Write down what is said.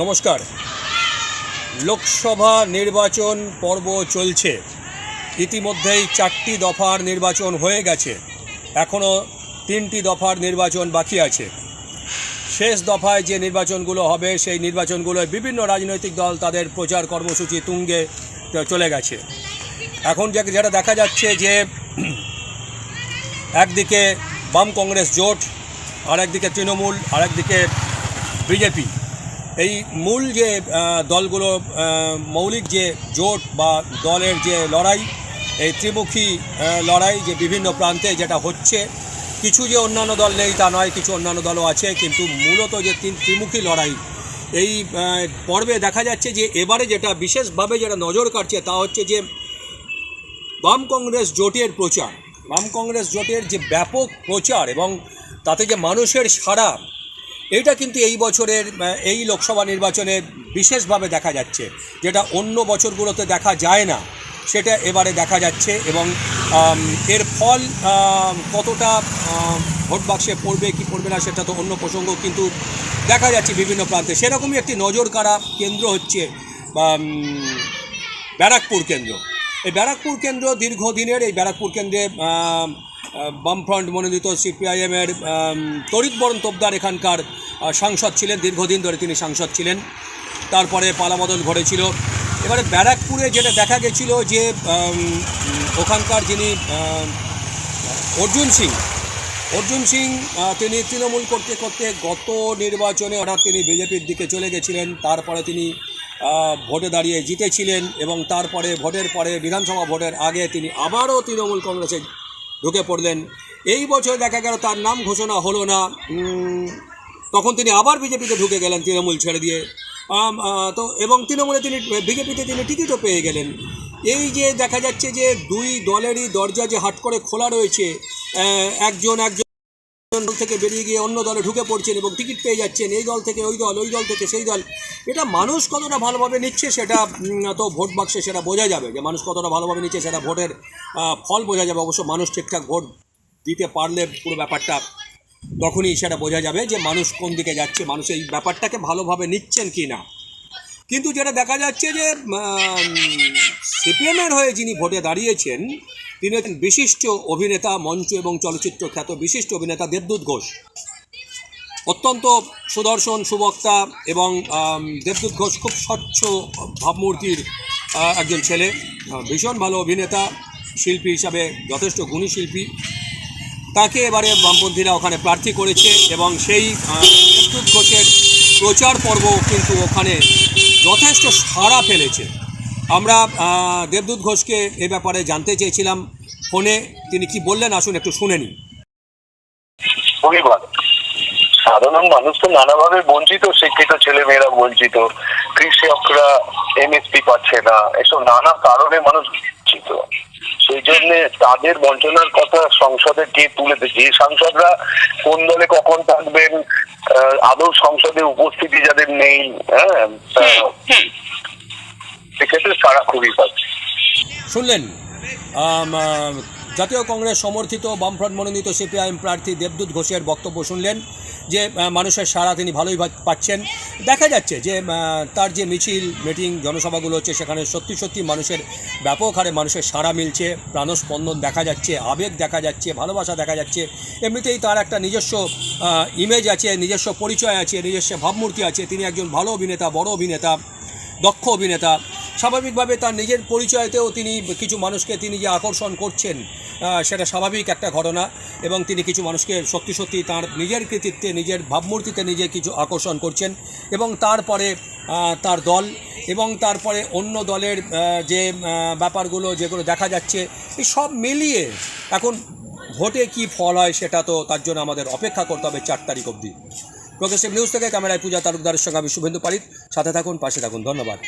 নমস্কার। লোকসভা নির্বাচন পর্ব চলছে। ইতিমধ্যেই চারটি দফার নির্বাচন হয়ে গেছে। এখনও তিনটি দফার নির্বাচন বাকি আছে। শেষ দফায় যে নির্বাচনগুলো হবে, সেই নির্বাচনগুলোয় বিভিন্ন রাজনৈতিক দল তাদের প্রচার কর্মসূচি তুঙ্গে চলে গেছে। এখন যে যেটা দেখা যাচ্ছে যে, একদিকে বাম কংগ্রেস জোট আর একদিকে তৃণমূল আর একদিকে বিজেপি এই মূল যে দলগুলো মৌলিক যে জোট বা দলের যে লড়াই, এই ত্রিমুখী লড়াই যে বিভিন্ন প্রান্তে যেটা হচ্ছে, কিছু যে অন্যান্য দল নেই তা নয়, কিছু অন্যান্য দলও আছে, কিন্তু মূলত যে তিন ত্রিমুখী লড়াই, এই পর্বে দেখা যাচ্ছে যে এবারে যেটা বিশেষভাবে যেটা নজর কাটছে তা হচ্ছে যে বাম কংগ্রেস জোটের প্রচার। বাম কংগ্রেস জোটের যে ব্যাপক প্রচার এবং তাতে যে মানুষের সাড়া, এটা কিন্তু এই বছরের এই লোকসভা নির্বাচনে বিশেষভাবে দেখা যাচ্ছে। যেটা অন্য বছরগুলোতে দেখা যায় না, সেটা এবারে দেখা যাচ্ছে এবং এর ফল কতটা ভোট বাক্সে পড়বে, কি পড়বে না, সেটা তো অন্য প্রসঙ্গ, কিন্তু দেখা যাচ্ছে বিভিন্ন প্রান্তে। সেরকমই একটি নজর কাড়া কেন্দ্র হচ্ছে ব্যারাকপুর কেন্দ্র। এই ব্যারাকপুর কেন্দ্র দীর্ঘদিনের, এই ব্যারাকপুর কেন্দ্রে বামফ্রন্ট মনোনীত সিপিআইএমের তরিৎবরণ তোপদার এখানকার সাংসদ ছিলেন, দীর্ঘদিন ধরে তিনি সাংসদ ছিলেন। তারপরে পালাবদল ঘটেছিল। এবারে ব্যারাকপুরে যেটা দেখা গেছিল যে ওখানকার যিনি অর্জুন সিং অর্জুন সিং তিনি তৃণমূল করতে করতে গত নির্বাচনে হঠাৎ তিনি বিজেপির দিকে চলে গেছিলেন। তারপরে তিনি ভোটে দাঁড়িয়ে জিতেছিলেন এবং তারপরে ভোটের পরে বিধানসভা ভোটের আগে তিনি আবারও তৃণমূল কংগ্রেসে ঢুকে পড়লেন। এই বছর দেখা গেল তার নাম ঘোষণা হলো না। তখন তিনি আবার বিজেপিতে ঢুকে গেলেন তৃণমূল ছেড়ে দিয়ে। তো, এবং তৃণমূলে তিনি, বিজেপিতে তিনি টিকিটও পেয়ে গেলেন। এই যে দেখা যাচ্ছে যে দুই দলেরই দরজা যে হাট করে খোলা রয়েছে একজন একজন দল থেকে বেরিয়ে গিয়ে অন্য দলে ঢুকে পড়ছেন এবং টিকিট পেয়ে যাচ্ছেন। এই দল থেকে ওই দল ওই দল থেকে সেই দল। এটা মানুষ কতটা ভালোভাবে নিচ্ছে সেটা তো ভোট বাক্সে সেটা বোঝা যাবে যে মানুষ কতটা ভালোভাবে নিচ্ছে সেটা ভোটের ফল বোঝা যাবে। অবশ্য মানুষ ঠিকঠাক ভোট দিতে পারলে পুরো ব্যাপারটা তখনই সেটা বোঝা যাবে যে মানুষ কোন দিকে যাচ্ছে, মানুষ এই ব্যাপারটাকে ভালোভাবে নিচ্ছেন কি না। কিন্তু যেটা দেখা যাচ্ছে যে সিপিএমের হয়ে যিনি ভোটে দাঁড়িয়েছেন, তিনি হচ্ছেন বিশিষ্ট অভিনেতা, মঞ্চ এবং চলচ্চিত্র খ্যাত বিশিষ্ট অভিনেতা দেবদূত ঘোষ। অত্যন্ত সুদর্শন সুবক্তা এবং দেবদূত ঘোষ খুব স্বচ্ছ ভাবমূর্তির একজন ছেলে ভীষণ ভালো অভিনেতা, শিল্পী হিসাবে যথেষ্ট গুণী শিল্পী। তাকে এবারে বামপন্থীরা ওখানে প্রার্থী করেছে এবং সেই দেবদূত ঘোষের প্রচার পর্ব কিন্তু ওখানে যথেষ্ট সাড়া ফেলেছে। আমরা দেবদূত ঘোষকে এ ব্যাপারে জানতে চেয়েছিলাম। ফোনে তিনি কি বললেন আসুন একটু শুনে নিই। খুবই ভালো সাধারণ মানুষ তো নানাভাবে বঞ্চিত শিক্ষিত ছেলে মেয়েরা বঞ্চিত। কৃষকরা এমএসপি পাচ্ছে না এসব নানা কারণে মানুষ বঞ্চিত। সেই জন্য তাদের বঞ্চনার কথা সংসদে কে তুলে দিচ্ছে যে সাংসদরা কোন দলে কখন থাকবেন আহ, আদৌ সংসদে উপস্থিতি যাদের নেই হ্যাঁ আহ, সেক্ষেত্রে সারা খুবই পাচ্ছে। শুনলেন জাতীয় কংগ্রেস সমর্থিত বামফ্রন্ট মনোনীত সিপিআইএম প্রার্থী দেবদূত ঘোষের বক্তব্য শুনলেন যে মানুষের সাড়া তিনি ভালোই পাচ্ছেন। দেখা যাচ্ছে যে তার যে মিছিল, মিটিং, জনসভাগুলো হচ্ছে, সেখানে সত্যি সত্যি মানুষের ব্যাপক হারে মানুষের সাড়া মিলছে, প্রাণস্পন্দন দেখা যাচ্ছে, আবেগ দেখা যাচ্ছে, ভালোবাসা দেখা যাচ্ছে। এমনিতেই তার একটা নিজস্ব ইমেজ আছে, নিজস্ব পরিচয় আছে, নিজস্ব ভাবমূর্তি আছে। তিনি একজন ভালো অভিনেতা, বড় অভিনেতা, দক্ষ অভিনেতা। স্বাভাবিকভাবে তার নিজের পরিচয়তেও তিনি কিছু মানুষকে তিনি যে আকর্ষণ করছেন সেটা স্বাভাবিক একটা ঘটনা এবং তিনি কিছু মানুষকে সত্যি সত্যি তার নিজের কৃতিত্বে, নিজের ভাবমূর্তিতে নিজে কিছু আকর্ষণ করছেন এবং তারপরে তার দল এবং তারপরে অন্য দলের যে ব্যাপারগুলো যেগুলো দেখা যাচ্ছে, এই সব মিলিয়ে এখন ভোটে কি ফল হয় সেটা তো তার জন্য আমাদের অপেক্ষা করতে হবে চার তারিখ অবধি। প্রগ্রেসিভ নিউজ থেকে ক্যামেরায় পূজা তালুকদারের সঙ্গে আমি শুভেন্দু পারিত। সাথে থাকুন, পাশে থাকুন। ধন্যবাদ।